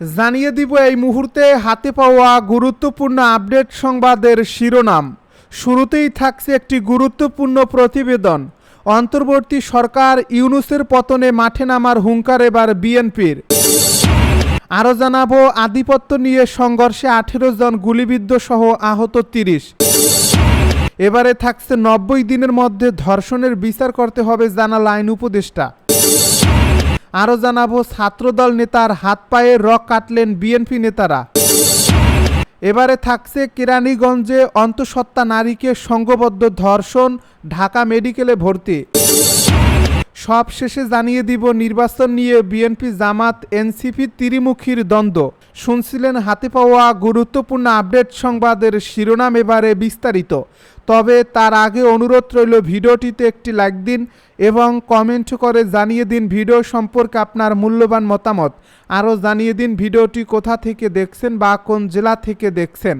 জানিয়ে দিব এই মুহূর্তে হাতে পাওয়া গুরুত্বপূর্ণ আপডেট সংবাদের শিরোনাম। শুরুতেই থাকছে একটি গুরুত্বপূর্ণ প্রতিবেদন। অন্তর্বর্তী সরকার ইউনুসের পতনে মাঠে নামার হুঙ্কার এবার বিএনপির। আরও জানাব, আধিপত্য নিয়ে সংঘর্ষে আঠেরো জন গুলিবিদ্ধ সহ আহত তিরিশ। এবারে থাকছে নব্বই দিনের মধ্যে ধর্ষণের বিচার করতে হবে জানা লাইন উপদেষ্টা। আরও জানাব, ছাত্রদল নেতার হাত পায়ে রক কাটলেন বিএনপি নেতারা। এবারে থাকছে কেরানীগঞ্জে অন্তঃসত্ত্বা নারীকে সংঘবদ্ধ ধর্ষণ, ঢাকা মেডিকেলে ভর্তি। সব শেষে জানিয়ে দিব, নির্বাচন নিয়ে বিএনপি জামাত, এনসিপি ত্রিমুখীর দ্বন্দ্ব। শুনছিলেন হাতে পাওয়া গুরুত্বপূর্ণ আপডেট সংবাদের শিরোনাম এবারে বিস্তারিত। তবে তার আগে অনুরোধ রইল ভিডিওটিতে একটি লাইক দিন এবং কমেন্ট করে জানিয়ে দিন ভিডিও সম্পর্কে আপনার মূল্যবান মতামত। আরও জানিয়ে দিন ভিডিওটি কোথা থেকে দেখছেন বা কোন জেলা থেকে দেখছেন।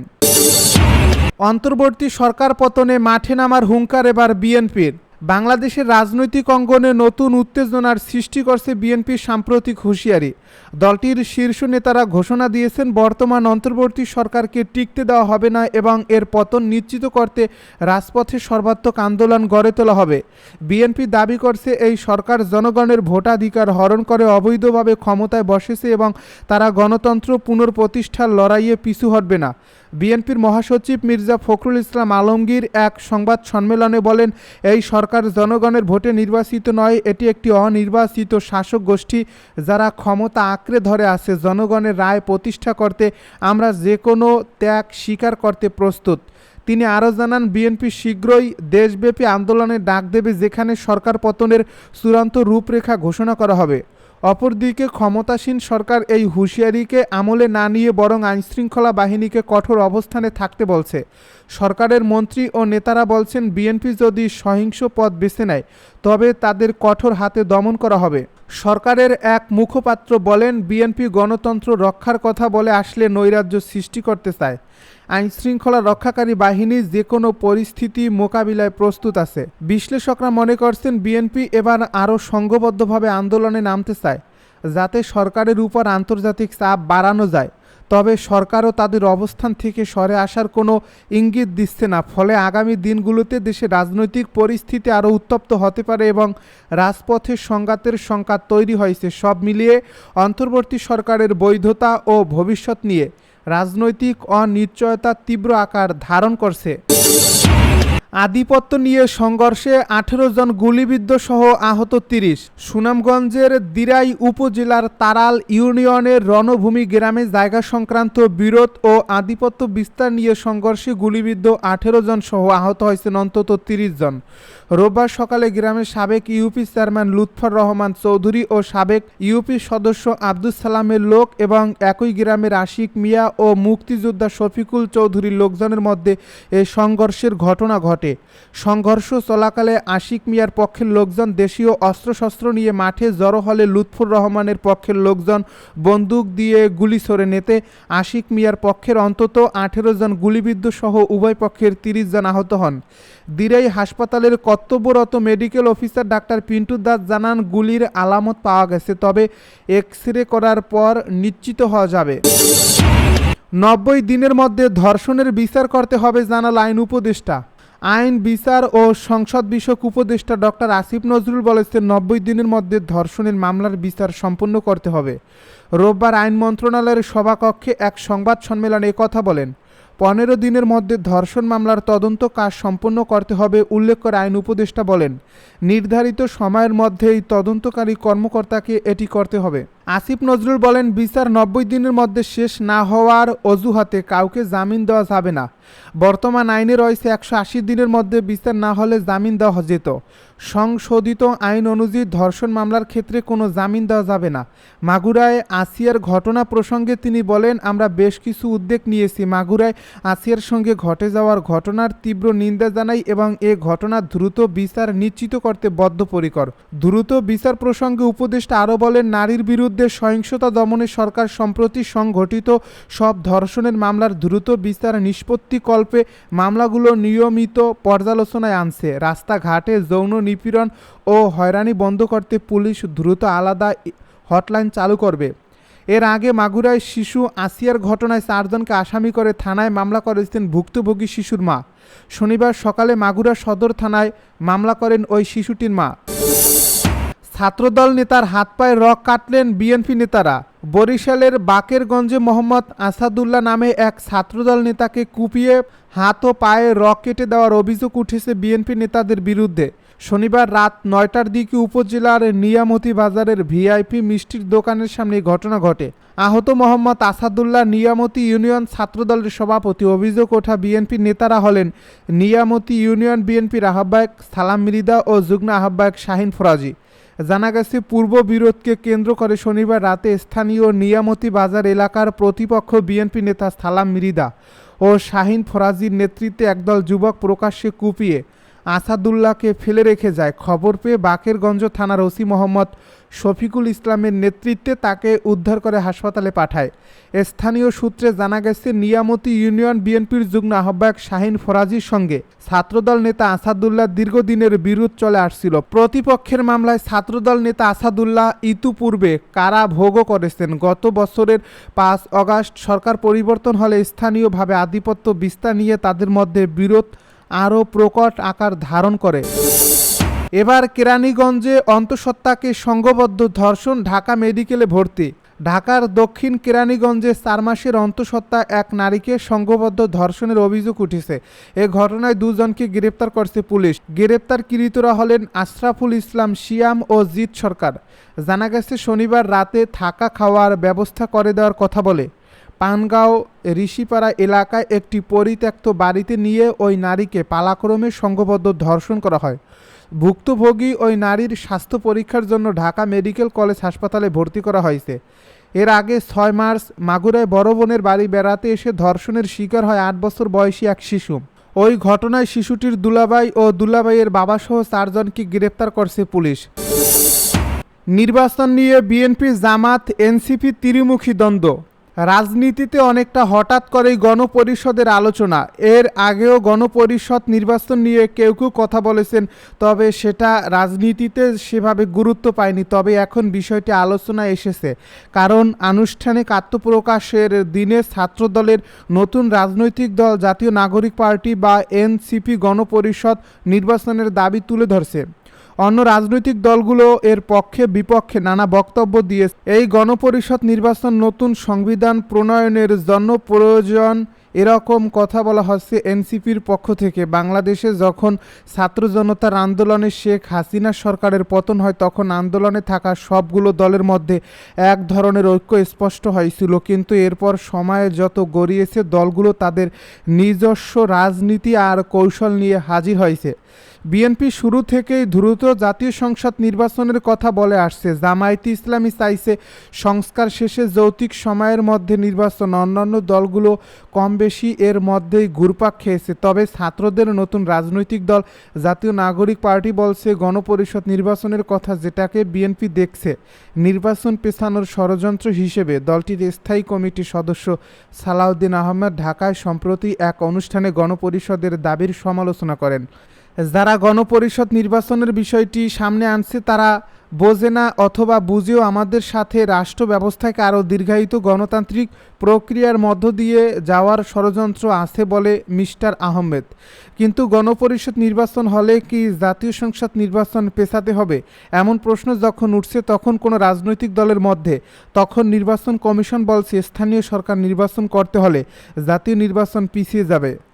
অন্তর্বর্তী সরকার পতনে মাঠে নামার হুঙ্কার এবার বিএনপির। বাংলাদেশের রাজনৈতিক অঙ্গনে নতুন উত্তেজনার সৃষ্টি করছে বিএনপির সাম্প্রতিক হুঁশিয়ারি। দলটির শীর্ষ নেতারা ঘোষণা দিয়েছেন, বর্তমান অন্তর্বর্তী সরকারকে টিকতে দেওয়া হবে না এবং এর পতন নিশ্চিত করতে রাজপথে সর্বাত্মক আন্দোলন গড়ে তোলা হবে। বিএনপি দাবি করছে, এই সরকার জনগণের ভোটাধিকার হরণ করে অবৈধভাবে ক্ষমতায় বসেছে এবং তারা গণতন্ত্র পুনঃপ্রতিষ্ঠার লড়াইয়ে পিছু হটবে না। বিএনপির মহাসচিব মির্জা ফখরুল ইসলাম আলমগীর এক সংবাদ সম্মেলনে বলেন, এই সরকার জনগণের ভোটে নির্বাচিত নয়, এটি একটি অনির্বাচিত শাসক গোষ্ঠী যারা ক্ষমতা আঁকড়ে ধরে আছে, জনগণের রায় প্রতিষ্ঠা করতে আমরা যে কোনো ত্যাগ স্বীকার করতে প্রস্তুত। তিনি আরও জানান, বিএনপি শীঘ্রই দেশব্যাপী আন্দোলনের ডাক দেবে, যেখানে সরকার পতনের চূড়ান্ত রূপরেখা ঘোষণা করা হবে। অপরদিকে ক্ষমতাসীন সরকার এই হুঁশিয়ারিকে আমলে না নিয়ে বরং আইনশৃঙ্খলা বাহিনীকে কঠোর অবস্থানে থাকতে বলছে। সরকারের মন্ত্রী ও নেতারা বলছেন, বিএনপি যদি সহিংস পথ বেছে নেয়, তবে তাদের কঠোর হাতে দমন করা হবে। সরকারের এক মুখপাত্র বলেন, বিএনপি গণতন্ত্র রক্ষার কথা বলে আসলে নৈরাজ্য সৃষ্টি করতে চায়। আইন শৃঙ্খলা রক্ষাকারী বাহিনী যে কোনো পরিস্থিতি মোকাবিলায় প্রস্তুত আছে। বিশ্লেষকরা মনে করছেন বিএনপি এবার আরও সংঘবদ্ধভাবে আন্দোলনে নামতে চায়, যাতে সরকারের উপর আন্তর্জাতিক চাপ বাড়ানো যায়। তবে সরকারও তাদের অবস্থান থেকে সরে আসার কোনো ইঙ্গিত দিচ্ছে না। ফলে আগামী দিনগুলোতে দেশে রাজনৈতিক পরিস্থিতি আরও উত্তপ্ত হতে পারে এবং রাজপথে সংঘাতের সংঘাত তৈরি হয়েছে। সব মিলিয়ে অন্তর্বর্তী সরকারের বৈধতা ও ভবিষ্যৎ নিয়ে রাজনৈতিক অনিশ্চয়তা তীব্র আকার ধারণ করছে। আধিপত্য নিয়ে সংঘর্ষে আঠেরো জন গুলিবিদ্ধ সহ আহত তিরিশ। সুনামগঞ্জের দিরাই উপজেলার তারাল ইউনিয়নের রণভূমি গ্রামে জায়গা সংক্রান্ত বিরোধ ও আধিপত্য বিস্তার নিয়ে সংঘর্ষে গুলিবিদ্ধ আঠেরো জন সহ আহত হয়েছেন অন্তত তিরিশ জন। রোববার সকালে গ্রামের সাবেক ইউপি চেয়ারম্যান লুৎফর রহমান চৌধুরী ও সাবেক ইউপি সদস্য আব্দুল সালামের লোক এবং একই গ্রামের আশিক মিয়া ও মুক্তিযোদ্ধা শফিকুল চৌধুরীর লোকজনের মধ্যে এই সংঘর্ষের ঘটনা ঘটে। সংঘর্ষ চলাকালে আশিক মিয়ার পক্ষের লোকজন দেশীয় অস্ত্রশস্ত্র নিয়ে মাঠে জড়ো হলে লুৎফুর রহমানের পক্ষের লোকজন বন্দুক দিয়ে গুলি ছড়ে নেতে আশিক মিয়ার পক্ষের অন্তত আঠেরো জন গুলিবিদ্ধ সহ উভয় পক্ষের তিরিশ জন আহত হন। দিরাই হাসপাতালের কর্তব্যরত medical officer doctor Pintu Das জানান, গুলির আলামত পাওয়া গেছে, তবে এক্স রে করার পর নিশ্চিত হওয়া যাবে। নব্বই দিনের মধ্যে ধর্ষণের বিচার করতে হবে, জানাল আইন উপদেষ্টা। আইন, বিচার ও সংসদ বিষয়ক উপদেষ্টা ডক্টর আসিফ নজরুল বলেছেন, নব্বই দিনের মধ্যে ধর্ষণের মামলার বিচার সম্পন্ন করতে হবে। রোববার আইন মন্ত্রণালয়ের সভাকক্ষে এক সংবাদ সম্মেলনে কথা বলেন। পনেরো দিনের মধ্যে ধর্ষণ মামলার তদন্ত কাজ সম্পন্ন করতে হবে, উল্লেখ করে আইন উপদেষ্টা বলেন। নির্ধারিত সময়ের মধ্যেই তদন্তকারী কর্মকর্তাকে এটি করতে হবে। আসিফ নজরুল বলেন, বিচার নব্বই দিনের মধ্যে শেষ না হওয়ার অজুহাতে কাউকে জামিন দেওয়া যাবে না। বর্তমান আইনে রয়েছে একশো আশি দিনের মধ্যে বিচার না হলে জামিন দেওয়া যেত। সংশোধিত আইন অনুযায়ী ধর্ষণ মামলার ক্ষেত্রে কোনো জামিন দেওয়া যাবে না। মাগুরায় আসিয়ার ঘটনা প্রসঙ্গে তিনি বলেন, আমরা বেশ কিছু উদ্যোগ নিয়েছি। মাগুরায় আসিয়ার সঙ্গে ঘটে যাওয়ার ঘটনার তীব্র নিন্দা জানাই এবং এ ঘটনা দ্রুত বিচার নিশ্চিত করতে বদ্ধপরিকর। দ্রুত বিচার প্রসঙ্গে উপদেষ্টা আরও বলেন, নারীর বিরুদ্ধে সহিংসতা দমনে সরকার সম্প্রতি সংঘটিত সব ধর্ষণের মামলার দ্রুত বিচার নিষ্পত্তি কল্পে মামলাগুলো নিয়মিত পর্যালোচনায় আনছে। রাস্তাঘাটে যৌন নিপীড়ন ও হয়রানি বন্ধ করতে পুলিশ দ্রুত আলাদা হটলাইন চালু করবে। এর আগে মাগুরায় শিশু আসিয়ার ঘটনায় চারজনকে আসামি করে থানায় মামলা করেছেন ভুক্তভোগী শিশুর মা। শনিবার সকালে মাগুরা সদর থানায় মামলা করেন ওই শিশুটির মা। ছাত্রদল নেতার হাত পায়ে রক কাটলেন বিএনপি নেতারা। বরিশালের বাকেরগঞ্জে মোহাম্মদ আসাদুল্লাহ নামে এক ছাত্রদল নেতাকে কুপিয়ে হাত ও পায়ে রক কেটে দেওয়ার অভিযোগ উঠেছে বিএনপি নেতাদের বিরুদ্ধে। শনিবার রাত নয়টার দিকে উপজেলার নিয়ামতি বাজারের ভিআইপি মিষ্টির দোকানের সামনে ঘটনা ঘটে। আহত মোহাম্মদ আসাদুল্লাহ নিয়ামতি ইউনিয়ন ছাত্রদলের সভাপতি। অভিযোগ ওঠা বিএনপি নেতারা হলেন নিয়ামতি ইউনিয়ন বিএনপির আহ্বায়ক সালাম মিরিদা ও যুগ্ম আহ্বায়ক শাহিন ফরাজি। জানা গেছে, পূর্ব বিরোধকে কেন্দ্র করে শনিবার রাতে স্থানীয় নিয়ামতি বাজার এলাকার প্রতিপক্ষ বিএনপি নেতা সালাম মিরিদা ও শাহিন ফরাজির নেতৃত্বে একদল যুবক প্রকাশ্যে কুপিয়ে আসাদুল্লাহকে ফেলে রেখে যায়। খবর পেয়ে বাকেরগঞ্জ থানার ওসি মোহাম্মদ শফিকুল ইসলামের নেতৃত্বে তাকে উদ্ধার করে হাসপাতালে পাঠায়। স্থানীয় সূত্রে জানা গেছে, নিয়ামতি ইউনিয়ন বিএনপির যুগ্ম আহ্বায়ক শাহিন ফরাজির সঙ্গে ছাত্রদল নেতা আসাদুল্লাহ দীর্ঘদিনের বিরোধ চলে আসছিল। প্রতিপক্ষের মামলায় ছাত্রদল নেতা আসাদুল্লাহ ইতুপূর্বে কারা ভোগও করেছেন। গত বছরের পাঁচ অগাস্ট সরকার পরিবর্তন হলে স্থানীয়ভাবে আধিপত্য বিস্তার নিয়ে তাদের মধ্যে বিরোধ আরও প্রকট আকার ধারণ করে। এবার কেরানীগঞ্জে অন্তঃসত্ত্বাকে সংঘবদ্ধ ধর্ষণ ঢাকা মেডিকেলে ভর্তি। ঢাকার দক্ষিণ কেরানীগঞ্জে চার মাসের অন্তঃসত্ত্বা এক নারীকে সংঘবদ্ধ ধর্ষণের অভিযোগ উঠেছে। এ ঘটনায় দুজনকে গ্রেপ্তার করছে পুলিশ। গ্রেপ্তারকৃতরা হলেন আশরাফুল ইসলাম শিয়াম ও জিৎ সরকার। জানা গেছে, শনিবার রাতে থাকা খাওয়ার ব্যবস্থা করে দেওয়ার কথা বলে। পানগাঁও ঋষিপাড়া এলাকায় একটি পরিত্যক্ত বাড়িতে নিয়ে ওই নারীকে পালাক্রমে সংঘবদ্ধ ধর্ষণ করা হয়। ভুক্তভোগী ওই নারীর স্বাস্থ্য পরীক্ষার জন্য ঢাকা মেডিকেল কলেজ হাসপাতালে ভর্তি করা হয়েছে। এর আগে ছয় মার্চ মাগুরায় বড় বোনের বাড়ি বেড়াতে এসে ধর্ষণের শিকার হয় আট বছর বয়সী এক শিশু। ওই ঘটনায় শিশুটির দুলাভাই ও দুলাভাইয়ের বাবাসহ চারজনকে গ্রেপ্তার করছে পুলিশ। নির্বাচন নিয়ে বিএনপি, জামাত, এনসিপি ত্রিমুখী দ্বন্দ্ব। রাজনীতিতে অনেকটা হঠাৎ করেই গণপরিষদের আলোচনা। এর আগেও গণপরিষদ নির্বাচন নিয়ে কেউ কেউ কথা বলেছেন, তবে সেটা রাজনীতিতে সেভাবে গুরুত্ব পায়নি। তবে এখন বিষয়টি আলোচনায় এসেছে। কারণ আনুষ্ঠানিক আত্মপ্রকাশের দিনে ছাত্রদলের নতুন রাজনৈতিক দল, জাতীয় নাগরিক পার্টি বা এনসিপি গণপরিষদ নির্বাচনের দাবি তুলে ধরছে। অন্য রাজনৈতিক দলগুলো এর পক্ষে বিপক্ষে নানা বক্তব্য দিয়ে এই গণপরিষদ নির্বাচন নতুন সংবিধান প্রণয়নের জন্য প্রয়োজন এরকম কথা বলা হচ্ছে এনসিপির পক্ষ থেকে। বাংলাদেশে যখন ছাত্র জনতার আন্দোলনে শেখ হাসিনা সরকারের পতন হয়, তখন আন্দোলনে থাকা সবগুলো দলের মধ্যে এক ধরনের ঐক্য স্পষ্ট হয়েছিল। কিন্তু এরপর সময়ে যত গড়িয়েছে দলগুলো, তাদের নিজস্ব রাজনীতি আর কৌশল নিয়ে হাজির হয়েছে। বিএনপি শুরু থেকেই দ্রুত জাতীয় সংসদ নির্বাচনের কথা বলে আসছে। জামায়াতে ইসলামী চাইছে সংস্কার শেষে যৌতিক সময়ের মধ্যে নির্বাচন। অন্যান্য দলগুলো কম বেশি এর মধ্যেই ঘুরপাক খেয়েছে। তবে ছাত্রদের নতুন রাজনৈতিক দল, জাতীয় নাগরিক পার্টি বলছে গণপরিষদ নির্বাচনের কথা যেটাকে বিএনপি দেখছে। নির্বাচন পেছানোর ষড়যন্ত্র হিসেবে দলটির স্থায়ী কমিটির সদস্য সালাউদ্দিন আহমেদ ঢাকায় সম্প্রতি এক অনুষ্ঠানে গণপরিষদের দাবির সমালোচনা করেন। যারা গণপরিষদ নির্বাচনের বিষয়টি সামনে আনছে, তারা বোঝে না অথবা বুঝেও আমাদের সাথে রাষ্ট্র ব্যবস্থাকে আরও দীর্ঘায়িত গণতান্ত্রিক প্রক্রিয়ার মধ্য দিয়ে যাওয়ার ষড়যন্ত্র আছে বলে মিস্টার আহমেদ। কিন্তু গণপরিষদ নির্বাচন হলে কি জাতীয় সংসদ নির্বাচন পেছাতে হবে? এমন প্রশ্ন যখন উঠছে, তখন কোনো রাজনৈতিক দলের মধ্যে? তখন নির্বাচন কমিশন বলছে, স্থানীয় সরকার নির্বাচন করতে হলে জাতীয় নির্বাচন পিছিয়ে যাবে।